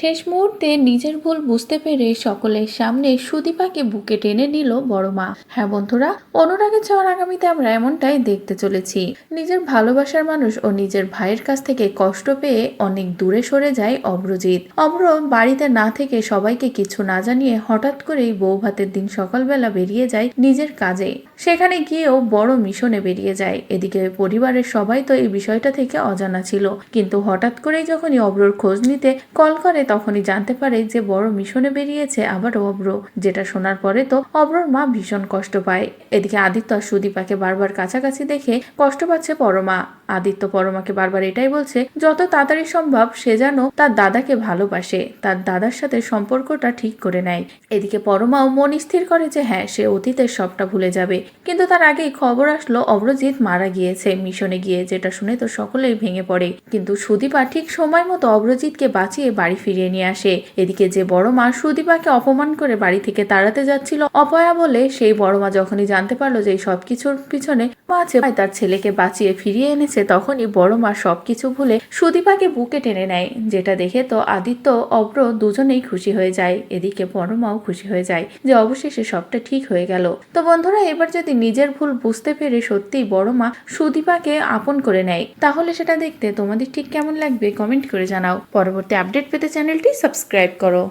শেষ মুহূর্তে নিজের ভুল বুঝতে পেরে সকলের সামনে সুদীপাকে বুকে টেনে নিল বড় মা। হ্যাঁ বন্ধুরা, অনুরাগের ছোঁয়ার আগামীতে আমরা এমনটাই দেখতে চলেছি। নিজের ভালোবাসার মানুষ ও নিজের ভাইয়ের কাছ থেকে কষ্ট পেয়ে অনেক দূরে সরে যায় অব্রজিৎ অব্র বাড়িতে না থেকে সবাইকে কিছু না জানিয়ে হঠাৎ করেই বউ ভাতের দিন সকালবেলা বেরিয়ে যায় নিজের কাজে। সেখানে গিয়েও বড় মিশনে বেরিয়ে যায়। এদিকে পরিবারের সবাই তো এই বিষয়টা থেকে অজানা ছিল। কিন্তু হঠাৎ করেই যখনই অব্রর খোঁজ নিতে কল করে তখনই জানতে পারে যে বড় মিশনে বেরিয়েছে আবার অব্র, যেটা শোনার পরে তো অব্রর মা ভীষণ কষ্ট পায়। এদিকে আদিত্য আর সুদীপাকে বারবার কাছাকাছি দেখে কষ্ট পাচ্ছে পরমা। আদিত্য পরমাকে বারবার এটাই বলছে, যত তাড়াতাড়ি সম্ভব সে যেন তার দাদাকে ভালোবাসে, তার দাদার সাথে সম্পর্কটা ঠিক করে নেয়। এদিকে পরমাও মন স্থির করে যে হ্যাঁ সে অতীতের সবটা ভুলে যাবে। কিন্তু তার আগেই খবর আসলো, অব্রজিৎ মারা গিয়েছে মিশনে গিয়ে, যেটা শুনে তো সকলেই ভেঙে পড়ে। কিন্তু সুদীপা ঠিক সময় মতো অব্রজিৎকে বাঁচিয়ে বাড়ি ফিরিয়ে নিয়ে আসে। এদিকে যে বড় মা সুদীপাকে অপমান করে বাড়ি থেকে তাড়াতে যাচ্ছিল, অপয়া বলে সেই বড় মা যখনই জানতে পারল যে এই সবকিছুর পিছনে মা আছে ভাই তার ছেলেকে বাঁচিয়ে ফিরিয়ে এনেছে, তখনই বড় মা সবকিছু ভুলে সুদীপাকে বুকে টেনে নেয়, যেটা দেখে তো আদিত্য অব্র দুজনেই খুশি হয়ে যায়। এদিকে বড় মাও খুশি হয়ে যায় যে অবশেষে সবটা ঠিক হয়ে গেল। তো বন্ধুরা, এবার যদি নিজের ভুল বুঝতে পেরে সত্যিই বড় মা সুদীপাকে আপন করে নেয়, তাহলে সেটা দেখতে তোমাদের ঠিক কেমন লাগবে কমেন্ট করে জানাও। পরবর্তী আপডেট পেতে চ্যানেলটি সাবস্ক্রাইব করো